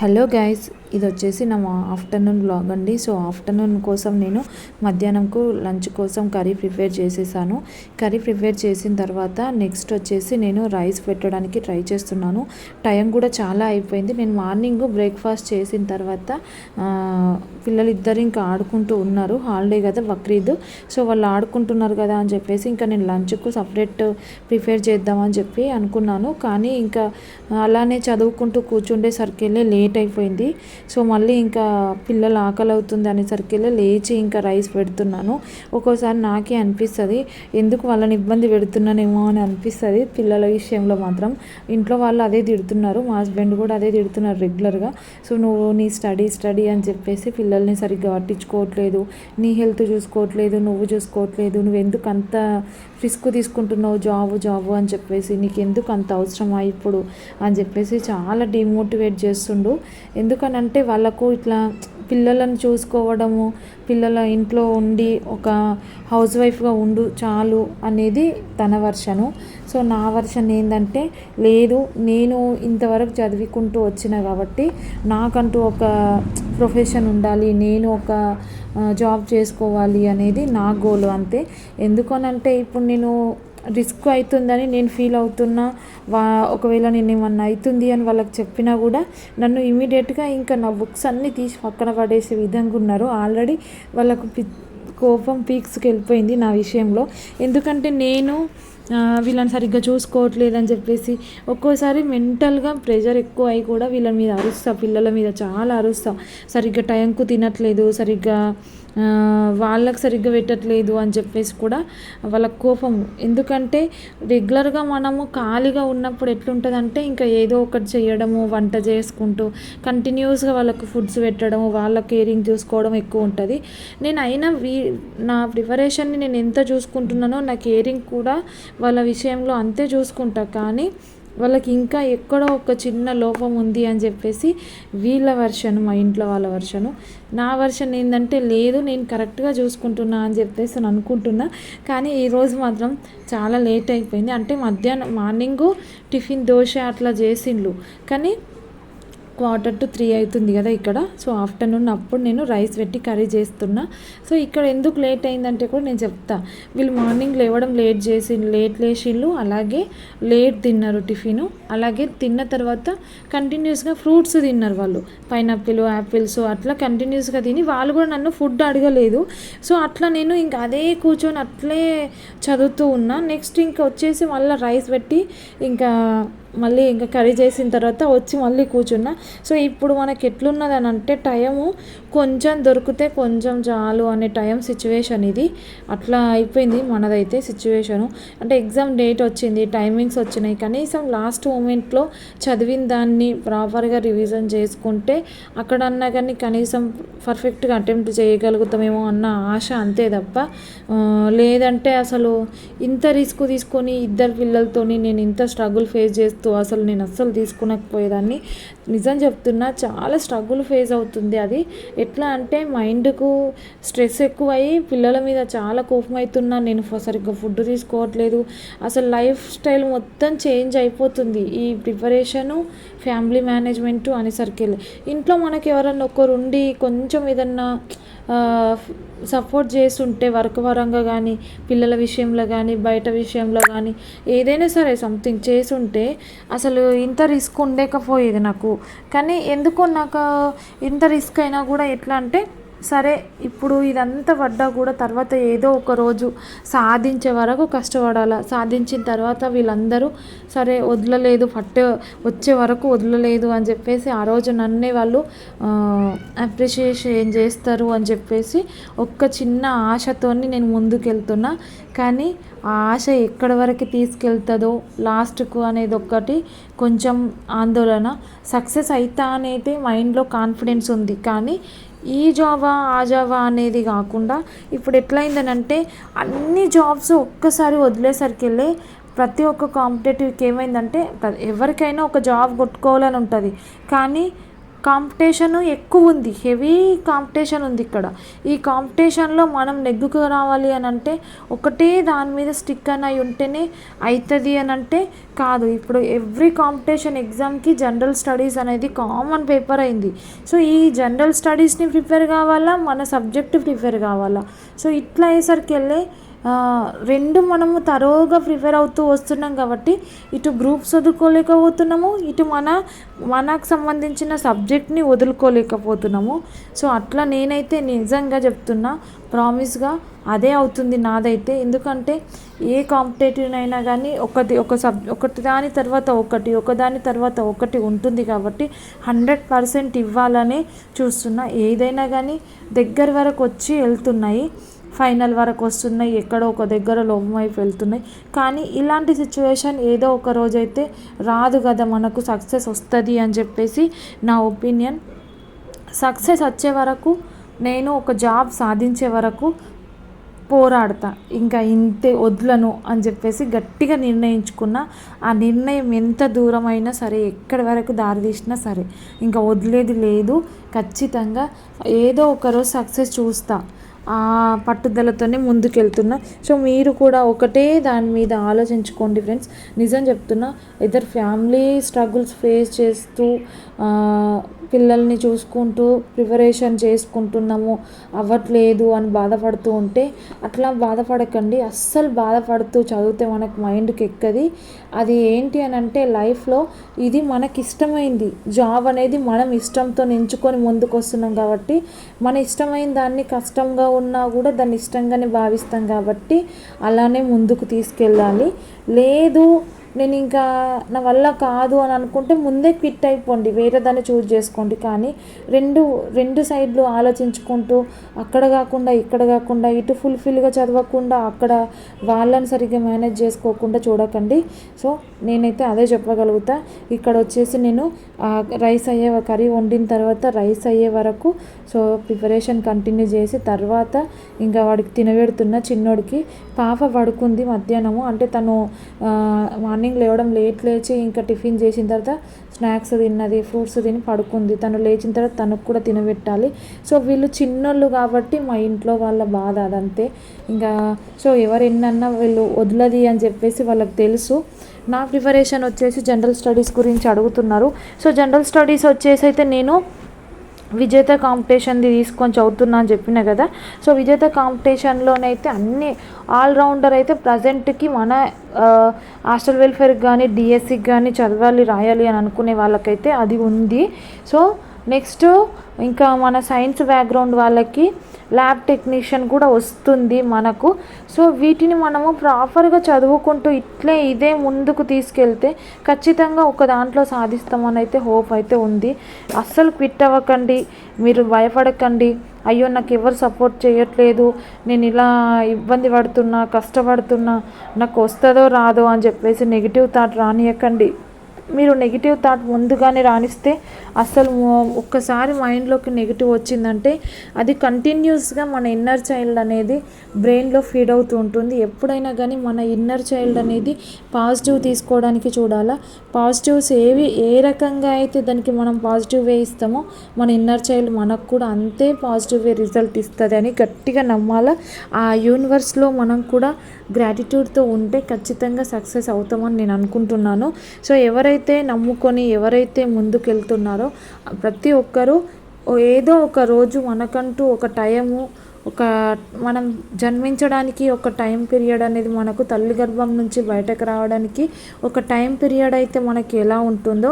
Hello guys ఇది వచ్చేసి నా ఆఫ్టర్నూన్ బ్లాగ్ అండి. సో ఆఫ్టర్నూన్ కోసం నేను మధ్యాహ్నంకు లంచ్ కోసం కర్రీ ప్రిపేర్ చేసేసాను. కర్రీ ప్రిపేర్ చేసిన తర్వాత నెక్స్ట్ వచ్చేసి నేను రైస్ పెట్టడానికి ట్రై చేస్తున్నాను. టైం కూడా చాలా అయిపోయింది. నేను మార్నింగ్ బ్రేక్ఫాస్ట్ చేసిన తర్వాత పిల్లలు ఇద్దరు ఇంకా ఆడుకుంటూ ఉన్నారు. హాలిడే కదా బక్రీద్ సో వాళ్ళు ఆడుకుంటున్నారు కదా అని చెప్పేసి ఇంకా నేను లంచ్కు సపరేట్ ప్రిపేర్ చేద్దామని చెప్పి అనుకున్నాను. కానీ ఇంకా అలానే చదువుకుంటూ కూర్చుండేసరికి లేట్ అయిపోయింది. సో మళ్ళీ ఇంకా పిల్లలు ఆకలి అవుతుంది అనేసరికి లేచి ఇంకా రైస్ పెడుతున్నాను. ఒక్కోసారి నాకే అనిపిస్తుంది ఎందుకు వాళ్ళని ఇబ్బంది పెడుతున్నానేమో అని అనిపిస్తుంది పిల్లల విషయంలో మాత్రం. ఇంట్లో వాళ్ళు అదే తిడుతున్నారు మా హస్బెండ్ కూడా అదే తిడుతున్నారు రెగ్యులర్గా. సో నువ్వు నీ స్టడీ స్టడీ అని చెప్పేసి పిల్లల్ని సరిగ్గా పట్టించుకోవట్లేదు నీ హెల్త్ చూసుకోవట్లేదు నువ్వు చూసుకోవట్లేదు నువ్వు ఎందుకు అంత రిస్క్ తీసుకుంటున్నావు జాబు జాబు అని చెప్పేసి నీకు ఎందుకు అంత అవసరమా ఇప్పుడు అని చెప్పేసి చాలా డిమోటివేట్ చేస్తుండు. ఎందుకనంటే వాళ్ళకు ఇట్లా పిల్లలను చూసుకోవడము పిల్లల ఇంట్లో ఉండి ఒక హౌస్ వైఫ్గా ఉండు చాలు అనేది తన వర్షను. సో నా వర్షన్ ఏంటంటే లేదు నేను ఇంతవరకు చదువుకుంటూ వచ్చిన కాబట్టి నాకంటూ ఒక ప్రొఫెషన్ ఉండాలి నేను ఒక జాబ్ చేసుకోవాలి అనేది నా గోల్ అంతే. ఎందుకనంటే ఇప్పుడు నేను రిస్క్ అవుతుందని నేను ఫీల్ అవుతున్నా. వా ఒకవేళ నేను ఏమన్నా అవుతుంది అని వాళ్ళకి చెప్పినా కూడా నన్ను ఇమీడియట్గా ఇంకా నా బుక్స్ అన్నీ తీసి పక్కన పడేసే విధంగా ఉన్నారు. ఆల్రెడీ వాళ్ళకు కోపం పీక్స్కి వెళ్ళిపోయింది నా విషయంలో. ఎందుకంటే నేను వీళ్ళని సరిగ్గా చూసుకోవట్లేదని చెప్పేసి ఒక్కోసారి మెంటల్గా ప్రెషర్ ఎక్కువ అయి కూడా వీళ్ళ మీద అరుస్తా పిల్లల మీద చాలా అరుస్తా. సరిగ్గా టైంకు తినట్లేదు సరిగ్గా వాళ్ళకి సరిగ్గా పెట్టట్లేదు అని చెప్పేసి కూడా వాళ్ళ కోపం. ఎందుకంటే రెగ్యులర్గా మనము ఖాళీగా ఉన్నప్పుడు ఎట్లుంటుందంటే ఇంకా ఏదో ఒకటి చేయడము వంట చేసుకుంటూ కంటిన్యూస్గా వాళ్ళకు ఫుడ్స్ పెట్టడము వాళ్ళ కేరింగ్ చూసుకోవడం ఎక్కువ ఉంటుంది. నేను అయినా వీ నా ప్రిపరేషన్ని నేను ఎంత చూసుకుంటున్నానో నా కేరింగ్ కూడా వాళ్ళ విషయంలో అంతే చూసుకుంటా. కానీ వాళ్ళకి ఇంకా ఎక్కడో ఒక చిన్న లోపం ఉంది అని చెప్పేసి వీళ్ళ వర్షను మా ఇంట్లో వాళ్ళ వర్షను నా వర్షన్ ఏంటంటే లేదు నేను కరెక్ట్గా చూసుకుంటున్నా అని చెప్పేసి నేను అనుకుంటున్నా. కానీ ఈరోజు మాత్రం చాలా లేట్ అయిపోయింది. అంటే మధ్యాహ్నం మార్నింగు టిఫిన్ దోశ అట్లా చేసిండ్లు. కానీ క్వార్టర్ టు త్రీ అవుతుంది కదా ఇక్కడ. సో ఆఫ్టర్నూన్ అప్పుడు నేను రైస్ పెట్టి కర్రీ చేస్తున్నా. సో ఇక్కడ ఎందుకు లేట్ అయిందంటే కూడా నేను చెప్తా. వీళ్ళు మార్నింగ్ లేవడం లేట్ చేసి లేట్ లేచిళ్ళు అలాగే లేట్ తిన్నారు టిఫిన్. అలాగే తిన్న తర్వాత కంటిన్యూస్గా ఫ్రూట్స్ తిన్నారు వాళ్ళు. పైనాపిల్ యాపిల్స్ అట్లా కంటిన్యూస్గా తిని వాళ్ళు కూడా నన్ను ఫుడ్ అడగలేదు. సో అట్లా నేను ఇంకా అదే కూర్చొని అట్లే చదువుతూ ఉన్నా. నెక్స్ట్ ఇంకా వచ్చేసి మళ్ళీ రైస్ పెట్టి ఇంకా మళ్ళీ ఇంకా కర్రీ చేసిన తర్వాత వచ్చి మళ్ళీ కూర్చున్నా. సో ఇప్పుడు మనకి ఎట్లున్నది అని అంటే టైము కొంచెం దొరికితే కొంచెం చాలు అనే టైం సిచ్యువేషన్ ఇది. అట్లా అయిపోయింది మనదైతే సిచ్యువేషను. అంటే ఎగ్జామ్ డేట్ వచ్చింది టైమింగ్స్ వచ్చినాయి. కనీసం లాస్ట్ మూమెంట్లో చదివిన దాన్ని ప్రాపర్గా రివిజన్ చేసుకుంటే అక్కడన్నా కానీ కనీసం పర్ఫెక్ట్గా అటెంప్ట్ చేయగలుగుతామేమో అన్న ఆశ అంతే తప్ప లేదంటే అసలు ఇంత రిస్క్ తీసుకొని ఇద్దరు పిల్లలతోని నేను ఇంత స్ట్రగుల్ ఫేస్ చేస్తూ అసలు నేను అస్సలు తీసుకునకపోయేదాన్ని. నిజం చెప్తున్నా చాలా స్ట్రగుల్ ఫేస్ అవుతుంది అది. ఎట్లా అంటే మైండ్కు స్ట్రెస్ ఎక్కువయ్యి పిల్లల మీద చాలా కోపం అవుతున్నా నేను సరిగ్గా ఫుడ్ తీసుకోవట్లేదు. అసలు లైఫ్ స్టైల్ మొత్తం చేంజ్ అయిపోతుంది. ఈ ప్రిపరేషను ఫ్యామిలీ మేనేజ్మెంటు అనేసరికి ఇంట్లో మనకి ఎవరన్నా ఒకరు ఉండి కొంచెం ఏదన్నా సపోర్ట్ చేస్తుంటే వర్క్ పరంగా కానీ పిల్లల విషయంలో కానీ బయట విషయంలో కానీ ఏదైనా సరే సంథింగ్ చేసుంటే అసలు ఇంత రిస్క్ ఉండకపోయేది నాకు. కానీ ఎందుకో నాకు ఇంత రిస్క్ అయినా కూడా ఎట్లా అంటే సరే ఇప్పుడు ఇదంతా పడ్డా కూడా తర్వాత ఏదో ఒక రోజు సాధించే వరకు కష్టపడాలి? సాధించిన తర్వాత వీళ్ళందరూ సరే వదలలేదు పట్టే వచ్చే వరకు వదలలేదు అని చెప్పేసి ఆ రోజు నన్నే వాళ్ళు అప్రిషియేషన్ చేస్తారు అని చెప్పేసి ఒక్క చిన్న ఆశతో నేను ముందుకెళ్తున్నా. కానీ ఆ ఆశ ఎక్కడి వరకు తీసుకెళ్తుందో లాస్ట్కు అనేది ఒక్కటి కొంచెం ఆందోళన. సక్సెస్ అవుతా అనేది మైండ్లో కాన్ఫిడెన్స్ ఉంది. కానీ ఈ జాబా ఆ జాబా అనేది కాకుండా ఇప్పుడు ఎట్లయిందని అంటే అన్ని జాబ్స్ ఒక్కసారి వదిలేసరికి వెళ్ళి ప్రతి ఒక్క కాంపిటేటివ్కి ఏమైందంటే ఎవరికైనా ఒక జాబ్ కొట్టుకోవాలని ఉంటుంది. కానీ కాంపిటీషన్ ఎక్కువ ఉంది హెవీ కాంపిటీషన్ ఉంది ఇక్కడ. ఈ కాంపిటీషన్లో మనం నెగ్గుకు రావాలి అని అంటే ఒకటే దాని మీద స్టిక్ అని అయి ఉంటేనే అవుతుంది అని అంటే కాదు. ఇప్పుడు ఎవ్రీ కాంపిటీషన్ ఎగ్జామ్కి జనరల్ స్టడీస్ అనేది కామన్ పేపర్ అయింది. సో ఈ జనరల్ స్టడీస్ని ప్రిపేర్ కావాలా? మన సబ్జెక్ట్ ప్రిపేర్ కావాలా? సో ఇట్లా అయ్యేసరికి వెళ్ళి రెండు మనము తరోగా ప్రిపేర్ అవుతూ వస్తున్నాం కాబట్టి ఇటు గ్రూప్స్ చదువుకోలేకపోతున్నాము ఇటు మన మనకు సంబంధించిన సబ్జెక్ట్ని వదులుకోలేకపోతున్నాము. సో అట్లా నేనైతే నిజంగా చెప్తున్నా ప్రామిస్గా అదే అవుతుంది నాదైతే. ఎందుకంటే ఏ కాంపిటేటివ్ అయినా కానీ ఒకటి ఒక సబ్ ఒకటి దాని తర్వాత ఒకటి ఒకదాని తర్వాత ఒకటి ఉంటుంది కాబట్టి హండ్రెడ్ పర్సెంట్ ఇవ్వాలనే చూస్తున్నా. ఏదైనా కానీ దగ్గర వరకు వచ్చి వెళ్తున్నాయి. ఫైనల్ వరకు వస్తున్నాయి ఎక్కడో ఒక దగ్గర లోపం వెళ్తున్నాయి. కానీ ఇలాంటి సిచ్యువేషన్ ఏదో ఒక రోజైతే రాదు కదా మనకు సక్సెస్ వస్తుంది అని చెప్పేసి నా ఒపీనియన్. సక్సెస్ వచ్చే వరకు నేను ఒక జాబ్ సాధించే వరకు పోరాడతా. ఇంకా ఇంతే వదలను అని చెప్పేసి గట్టిగా నిర్ణయించుకున్న ఆ నిర్ణయం ఎంత దూరమైనా సరే ఎక్కడి వరకు దారి తీసినా సరే ఇంకా వదిలేది లేదు. ఖచ్చితంగా ఏదో ఒకరోజు సక్సెస్ చూస్తా. పట్టుదలతోనే ముందుకెళ్తున్నా. సో మీరు కూడా ఒకటే దాని మీద ఆలోచించుకోండి ఫ్రెండ్స్. నిజం చెప్తున్నా ఇద్దరు ఫ్యామిలీ స్ట్రగుల్స్ ఫేస్ చేస్తూ పిల్లల్ని చూసుకుంటూ ప్రిపరేషన్ చేసుకుంటున్నాము అవ్వట్లేదు అని బాధపడుతూ ఉంటే అట్లా బాధపడకండి. అస్సలు బాధపడుతూ చదివితే మనకు మైండ్కి ఎక్కది? అది ఏంటి అని అంటే లైఫ్లో ఇది మనకి ఇష్టమైంది జాబ్ అనేది మనం ఇష్టంతో ఎంచుకొని ముందుకు వస్తున్నాం కాబట్టి మన ఇష్టమైన దాన్ని కష్టంగా ఉన్నా కూడా దాన్ని ఇష్టంగానే భావిస్తాం కాబట్టి అలానే ముందుకు తీసుకెళ్ళాలి. లేదు నేను ఇంకా నా వల్ల కాదు అని అనుకుంటే ముందే క్విట్ అయిపోండి. వేరే దాన్ని చూజ్ చేసుకోండి. కానీ రెండు రెండు సైడ్లు ఆలోచించుకుంటూ అక్కడ కాకుండా ఇక్కడ కాకుండా ఇటు ఫుల్ఫిల్గా చదవకుండా అక్కడ వాళ్ళని సరిగ్గా మేనేజ్ చేసుకోకుండా చూడకండి. సో నేనైతే అదే చెప్పగలుగుతా. ఇక్కడ వచ్చేసి నేను రైస్ అయ్యే కర్రీ వండిన తర్వాత రైస్ అయ్యే వరకు సో ప్రిపరేషన్ కంటిన్యూ చేసి తర్వాత ఇంకా వాడికి తినబెడుతున్న చిన్నోడికి పాప పడుకుంది మధ్యాహ్నము. అంటే తను మార్నింగ్ లేవడం లేట్ లేచి ఇంకా టిఫిన్ చేసిన తర్వాత స్నాక్స్ తిన్నది ఫ్రూట్స్ తిని పడుకుంది. తను లేచిన తర్వాత తనకు కూడా తినబెట్టాలి. సో వీళ్ళు చిన్నోళ్ళు కాబట్టి మా ఇంట్లో వాళ్ళ బాధ అదంతే. ఇంకా సో ఎవరు ఎన్నన్నా వీళ్ళు వదలది అని చెప్పేసి వాళ్ళకి తెలుసు. నా ప్రిపరేషన్ వచ్చేసి జనరల్ స్టడీస్ గురించి అడుగుతున్నారు. సో జనరల్ స్టడీస్ వచ్చేసి అయితే నేను విజేత కాంపిటీషన్ది తీసుకొని చదువుతున్నా అని చెప్పిన కదా. సో విజేత కాంపిటీషన్లోనైతే అన్ని ఆల్రౌండర్ అయితే ప్రజెంట్కి మన హాస్టల్ వెల్ఫేర్కి కానీ డిఎస్సికి కానీ చదవాలి రాయాలి అని అనుకునే వాళ్ళకైతే అది ఉంది. సో నెక్స్ట్ ఇంకా మన సైన్స్ బ్యాక్గ్రౌండ్ వాళ్ళకి ల్యాబ్ టెక్నీషియన్ కూడా వస్తుంది మనకు. సో వీటిని మనము ప్రాపర్గా చదువుకుంటూ ఇట్లే ఇదే ముందుకు తీసుకెళ్తే ఖచ్చితంగా ఒక దాంట్లో సాధిస్తామని అయితే హోప్ అయితే ఉంది. అస్సలు క్విట్ అవ్వకండి మీరు భయపడకండి. అయ్యో నాకు ఎవరు సపోర్ట్ చేయట్లేదు. నేను ఇలా ఇబ్బంది పడుతున్నా కష్టపడుతున్నా నాకు వస్తుందో రాదో అని చెప్పేసి నెగిటివ్ థాట్ రానియకండి. మీరు నెగిటివ్ థాట్ ముందుగానే రాణిస్తే అసలు ఒక్కసారి మైండ్లోకి నెగిటివ్ వచ్చిందంటే అది కంటిన్యూస్గా మన ఇన్నర్ చైల్డ్ అనేది బ్రెయిన్లో ఫీడ్ అవుతూ ఉంటుంది. ఎప్పుడైనా కానీ మన ఇన్నర్ చైల్డ్ అనేది పాజిటివ్ తీసుకోవడానికి చూడాలా. పాజిటివ్స్ ఏవి ఏ రకంగా అయితే దానికి మనం పాజిటివ్ వే ఇస్తామో మన ఇన్నర్ చైల్డ్ మనకు కూడా అంతే పాజిటివ్ వే రిజల్ట్ ఇస్తుంది అని గట్టిగా నమ్మాలా. ఆ యూనివర్స్లో మనం కూడా గ్రాటిట్యూడ్తో ఉంటే ఖచ్చితంగా సక్సెస్ అవుతామని నేను అనుకుంటున్నాను. సో ఎవరైతే నమ్ముకొని ఎవరైతే ముందుకెళ్తున్నారో ప్రతి ఒక్కరూ ఏదో ఒక రోజు మనకంటూ ఒక టైము ఒక మనం జన్మించడానికి ఒక టైం పీరియడ్ అనేది మనకు తల్లి గర్భం నుంచి బయటకు రావడానికి ఒక టైం పీరియడ్ అయితే మనకి ఎలా ఉంటుందో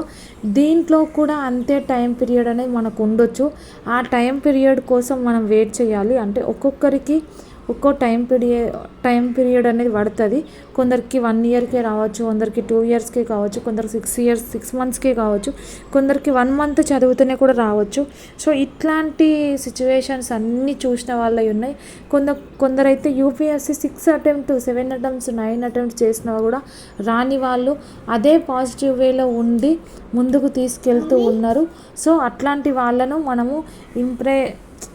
దీంట్లో కూడా అంతే టైం పీరియడ్ అనేది మనకు ఉండొచ్చు. ఆ టైం పీరియడ్ కోసం మనం వెయిట్ చేయాలి. అంటే ఒక్కొక్కరికి ఒక్కో టైం పీరియడ్ టైం పీరియడ్ అనేది పడుతుంది. కొందరికి వన్ ఇయర్కే రావచ్చు కొందరికి టూ ఇయర్స్కే కావచ్చు కొందరికి సిక్స్ ఇయర్స్ సిక్స్ మంత్స్కే కావచ్చు కొందరికి వన్ మంత్ చదివితేనే కూడా రావచ్చు. సో ఇట్లాంటి సిచ్యువేషన్స్ అన్నీ చూసిన వాళ్ళవి ఉన్నాయి. కొందరు కొందరైతే UPSC six attempt seven attempts nine attempts చేసినా కూడా రాని వాళ్ళు అదే పాజిటివ్ వేలో ఉండి ముందుకు తీసుకెళ్తూ ఉన్నారు. సో అట్లాంటి వాళ్ళను మనము ఇంప్రే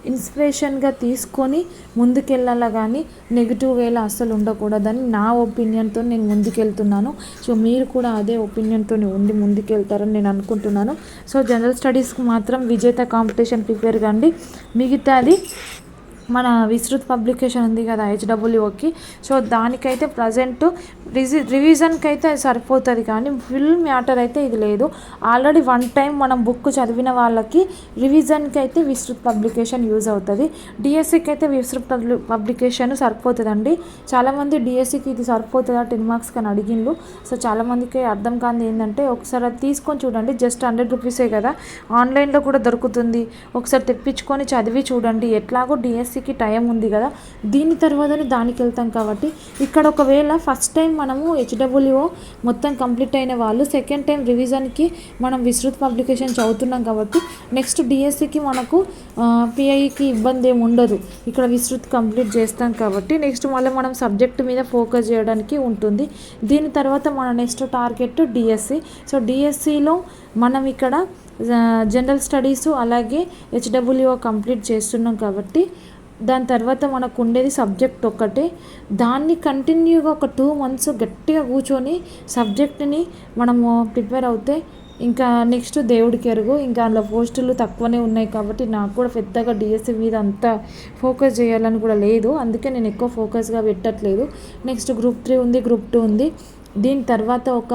ఇన్స్పిరేషన్గా తీసుకొని ముందుకెళ్ళాలా కానీ నెగిటివ్ వేలో అస్సలు ఉండకూడదని నా ఒపీనియన్తో నేను ముందుకెళ్తున్నాను. సో మీరు కూడా అదే ఒపీనియన్తో ఉండి ముందుకెళ్తారని నేను అనుకుంటున్నాను. సో జనరల్ స్టడీస్కి మాత్రం విజేత కాంపిటీషన్ ప్రిపేర్ కండి. మిగతాది మన విస్తృత్ పబ్లికేషన్ ఉంది కదా హెచ్డబ్ల్యూకి సో దానికైతే ప్రజెంట్ రిజి రివిజన్కి అయితే సరిపోతుంది కానీ ఫుల్ మ్యాటర్ అయితే ఇది లేదు. ఆల్రెడీ వన్ టైం మనం బుక్ చదివిన వాళ్ళకి రివిజన్కి అయితే విస్తృత్ పబ్లికేషన్ యూజ్ అవుతుంది. డిఎస్సికి అయితే విస్తృత్ పబ్లికేషన్ సరిపోతుందండి. చాలామంది డిఎస్సికి ఇది సరిపోతుందా టెన్ మార్క్స్ కానీ అడిగిండ్రు సో చాలామందికి అర్థం కాని ఏంటంటే ఒకసారి అది తీసుకొని చూడండి. జస్ట్ హండ్రెడ్ రూపీసే కదా. ఆన్లైన్లో కూడా దొరుకుతుంది. ఒకసారి తెప్పించుకొని చదివి చూడండి. ఎట్లాగో డిఎస్సి కి టైం ఉంది కదా దీని తర్వాతనే దానికి వెళ్తాం కాబట్టి ఇక్కడ ఒకవేళ ఫస్ట్ టైం మనము హెచ్డబ్ల్యూఓ మొత్తం కంప్లీట్ అయిన వాళ్ళు సెకండ్ టైం రివిజన్కి మనం విస్తృత్ పబ్లికేషన్ చదువుతున్నాం కాబట్టి నెక్స్ట్ డిఎస్సికి మనకు పిఐకి ఇబ్బంది ఏమి ఉండదు. ఇక్కడ విస్తృత్ కంప్లీట్ చేస్తాం కాబట్టి నెక్స్ట్ మళ్ళీ మనం సబ్జెక్ట్ మీద ఫోకస్ చేయడానికి ఉంటుంది. దీని తర్వాత మన నెక్స్ట్ టార్గెట్ డిఎస్సి సో డిఎస్సిలో మనం ఇక్కడ జనరల్ స్టడీస్ అలాగే హెచ్డబ్ల్యూఓ కంప్లీట్ చేస్తున్నాం కాబట్టి దాని తర్వాత మనకు ఉండేది సబ్జెక్ట్ ఒక్కటే. దాన్ని కంటిన్యూగా ఒక టూ మంత్స్ గట్టిగా కూర్చొని సబ్జెక్ట్ని మనము ప్రిపేర్ అవుతే ఇంకా నెక్స్ట్ దేవుడికి ఎరుగు. ఇంకా అందులో పోస్టులు తక్కువనే ఉన్నాయి కాబట్టి నాకు కూడా పెద్దగా డిఎస్సి మీద అంత ఫోకస్ చేయాలని కూడా లేదు. అందుకే నేను ఎక్కువ ఫోకస్గా పెట్టట్లేదు. నెక్స్ట్ గ్రూప్ త్రీ ఉంది గ్రూప్ టూ ఉంది. దీని తర్వాత ఒక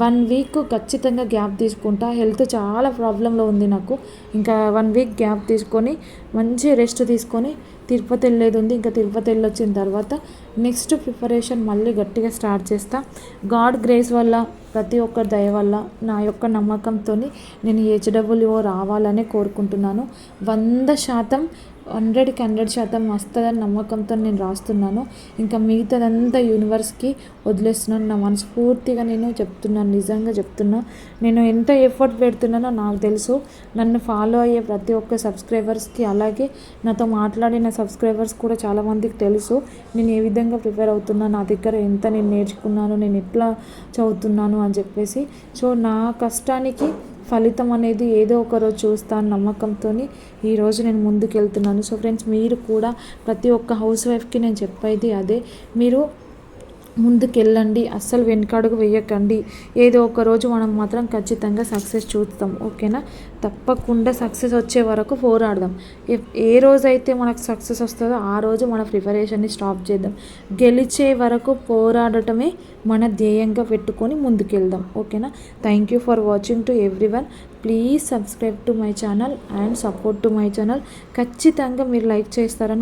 వన్ వీక్ ఖచ్చితంగా గ్యాప్ తీసుకుంటా. హెల్త్ చాలా ప్రాబ్లంలో ఉంది నాకు. ఇంకా వన్ వీక్ గ్యాప్ తీసుకొని మంచి రెస్ట్ తీసుకొని తిరుపతి వెళ్ళేది ఉంది. ఇంకా తిరుపతి వెళ్ళి వచ్చిన తర్వాత నెక్స్ట్ ప్రిపరేషన్ మళ్ళీ గట్టిగా స్టార్ట్ చేస్తా. గాడ్ గ్రేస్ వల్ల ప్రతి ఒక్క దయ వల్ల నా యొక్క నమ్మకంతో నేను హెచ్డబ్ల్యూఓ రావాలనే కోరుకుంటున్నాను. వంద శాతం హండ్రెడ్కి హండ్రెడ్ శాతం వస్తుందని నమ్మకంతో నేను రాస్తున్నాను. ఇంకా మిగతాదంతా యూనివర్స్కి వదిలేస్తున్నాను. నా మనస్ఫూర్తిగా నేను చెప్తున్నాను. నిజంగా చెప్తున్నా. నేను ఎంత ఎఫర్ట్ పెడుతున్నానో నాకు తెలుసు. నన్ను ఫాలో అయ్యే ప్రతి ఒక్క సబ్స్క్రైబర్స్కి అలాగే నాతో మాట్లాడిన సబ్స్క్రైబర్స్ కూడా చాలామందికి తెలుసు. నేను ఏ విధంగా ప్రిపేర్ అవుతున్నా నా దగ్గర ఎంత నేను నేర్చుకున్నాను నేను ఎట్లా చదువుతున్నాను అని చెప్పేసి. సో నా కష్టానికి ఫలితం అనేది ఏదో ఒకరోజు చూస్తాను నమ్మకంతో ఈరోజు నేను ముందుకెళ్తున్నాను. సో ఫ్రెండ్స్ మీరు కూడా ప్రతి ఒక్క హౌస్ వైఫ్కి నేను చెప్పేది అదే. మీరు ముందుకెళ్ళండి అస్సలు వెనుకాడుకు వేయకండి. ఏదో ఒక రోజు మనం మాత్రం ఖచ్చితంగా సక్సెస్ చూస్తాం ఓకేనా? తప్పకుండా సక్సెస్ వచ్చే వరకు పోరాడదాం. ఏ రోజైతే మనకు సక్సెస్ వస్తుందో ఆ రోజు మన ప్రిపరేషన్ని స్టాప్ చేద్దాం. గెలిచే వరకు పోరాడటమే మన ధ్యేయంగా పెట్టుకొని ముందుకెళ్దాం ఓకేనా? Thank you for watching to everyone please subscribe to my channel and support to my channel. ఖచ్చితంగా మీరు లైక్ చేస్తారని